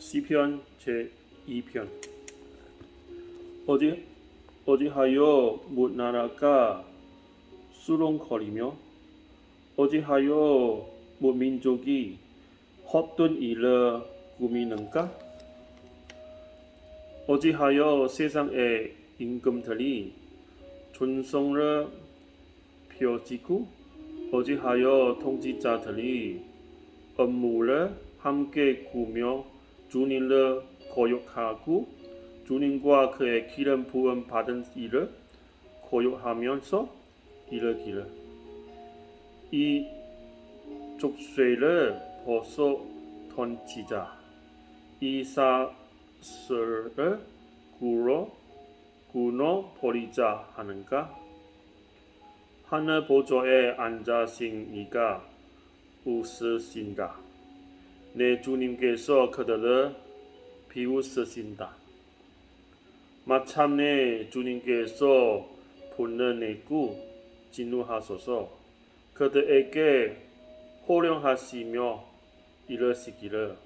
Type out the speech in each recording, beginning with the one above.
시편 제 2편. 어디 어디하여 못 나라가 수롱거리며 어디하여 못 민족이 헛돈 일을 꾸미는가? 어디하여 세상의 임금들이 존성을 펴지고 어디하여 통치자들이 업무를 함께 꾸며 주님을 거역하고 주님과 그의 기름 부음 받은 일을 거역하면서 이르기를. 이 족쇄를 벗어 던지자. 이 사슬을 구러 구너 버리자 하는가? 하늘 보좌에 앉으신 이가 웃으신가 내 주님께서 그들을 비웃으신다 마침내 주님께서 분내내고 진노하소서 그들에게 호령하시며 이르시기를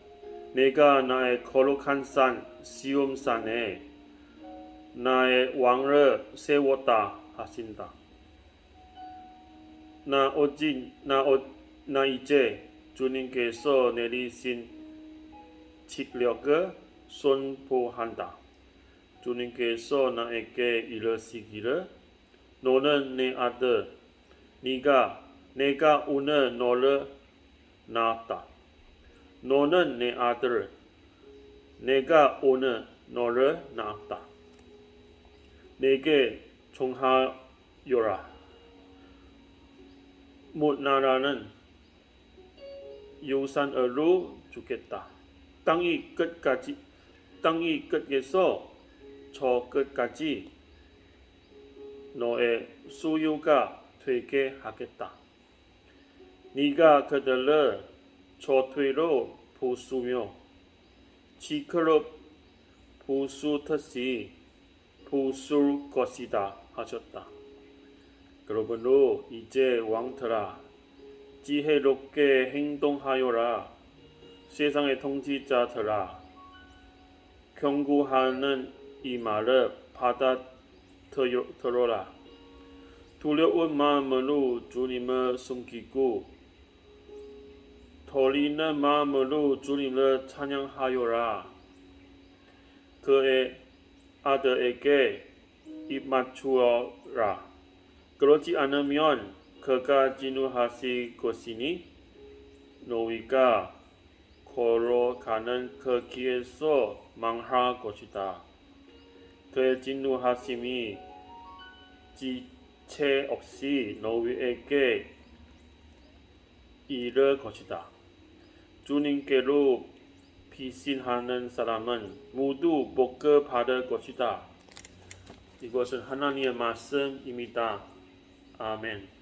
내가 나의 거룩한 산 시온산에 나의 왕을 세웠다 하신다. 나 어진 나, 어, 나 이제 주님께서 내리신 직력을 선포한다. 주님께서 나에게 이르시기를 너는 내 아들 네가 내가 오늘 너를 낳았다. 너는 내 아들 내가 오늘 너를 낳았다. 내게 종하여라. 못 나라는 유산으로 주겠다. 땅이 끝까지 땅이 끝에서 저 끝까지 너의 소유가 되게 하겠다. 네가 그들을 저퇴로 보수며 지크로 보수듯이 보술 것이다 하셨다. 그러므로 이제 왕들아 지혜롭게 행동하여라. 세상의 통치자들아 경고하는 이 말을 받아들어라. 두려운 마음으로 주님을 숨기고 떨리는 마음으로 주님을 찬양하여라. 그의 아들에게 입 맞추어라. 그렇지 않으면 그가 진노하실 것이니 너희가 걸어가는 그 길에서 망할 것이다. 그의 진노하심이 지체 없이 너희에게 이를 것이다. 주님께로 피신하는 사람은 모두 복을 받을 것이다. 이것은 하나님의 말씀입니다. 아멘.